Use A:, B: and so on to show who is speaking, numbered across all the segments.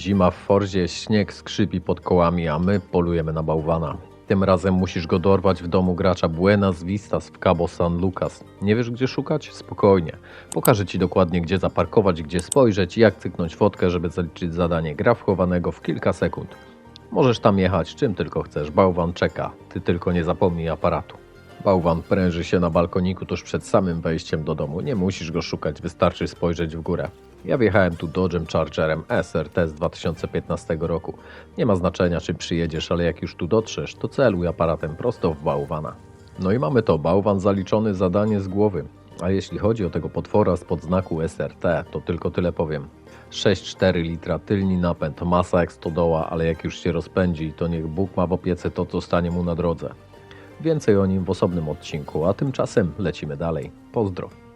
A: Zima w Forzie, śnieg skrzypi pod kołami, a my polujemy na bałwana. Tym razem musisz go dorwać w domu gracza Buenas Vistas w Cabo San Lucas. Nie wiesz gdzie szukać? Spokojnie. Pokażę Ci dokładnie gdzie zaparkować, gdzie spojrzeć i jak cyknąć fotkę, żeby zaliczyć zadanie gra wchowanego w kilka sekund. Możesz tam jechać czym tylko chcesz, bałwan czeka. Ty tylko nie zapomnij aparatu. Bałwan pręży się na balkoniku tuż przed samym wejściem do domu. Nie musisz go szukać, wystarczy spojrzeć w górę. Ja wjechałem tu Dodge'em Chargerem SRT z 2015 roku. Nie ma znaczenia, czy przyjedziesz, ale jak już tu dotrzesz, to celuj aparatem prosto w bałwana. No i mamy to, bałwan zaliczony zadanie z głowy. A jeśli chodzi o tego potwora z podznaku SRT, to tylko tyle powiem. 6,4 litra tylni napęd, masa jak stodoła, ale jak już się rozpędzi, to niech Bóg ma w opiece to, co stanie mu na drodze. Więcej o nim w osobnym odcinku, a tymczasem lecimy dalej. Pozdro.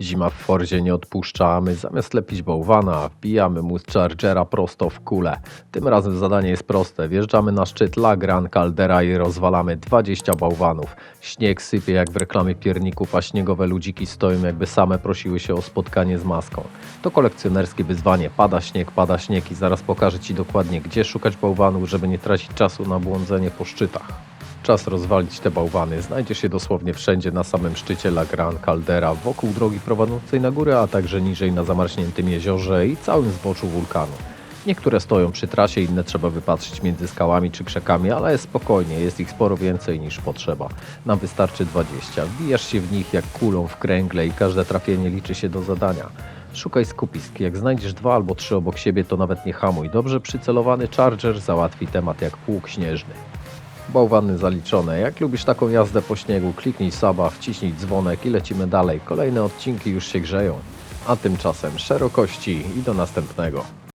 A: Zima w Forzie nie odpuszczamy, zamiast lepić bałwana, wbijamy mu z Chargera prosto w kulę. Tym razem zadanie jest proste, wjeżdżamy na szczyt La Gran Caldera i rozwalamy 20 bałwanów. Śnieg sypie jak w reklamie pierników, a śniegowe ludziki stoją jakby same prosiły się o spotkanie z maską. To kolekcjonerskie wyzwanie, pada śnieg, pada śnieg i zaraz pokażę Ci dokładnie gdzie szukać bałwanów, żeby nie tracić czasu na błądzenie po szczytach. Czas rozwalić te bałwany. Znajdzie się dosłownie wszędzie na samym szczycie La Gran Caldera, wokół drogi prowadzącej na górę, a także niżej na zamarzniętym jeziorze i całym zboczu wulkanu. Niektóre stoją przy trasie, inne trzeba wypatrzyć między skałami czy krzakami, ale spokojnie, jest ich sporo więcej niż potrzeba. Nam wystarczy 20. Wbijasz się w nich jak kulą w kręgle i każde trafienie liczy się do zadania. Szukaj skupisk. Jak znajdziesz dwa albo trzy obok siebie, to nawet nie hamuj. Dobrze przycelowany Charger załatwi temat jak pług śnieżny. Bałwany zaliczone. Jak lubisz taką jazdę po śniegu, kliknij suba, wciśnij dzwonek i lecimy dalej. Kolejne odcinki już się grzeją. A tymczasem szerokości i do następnego.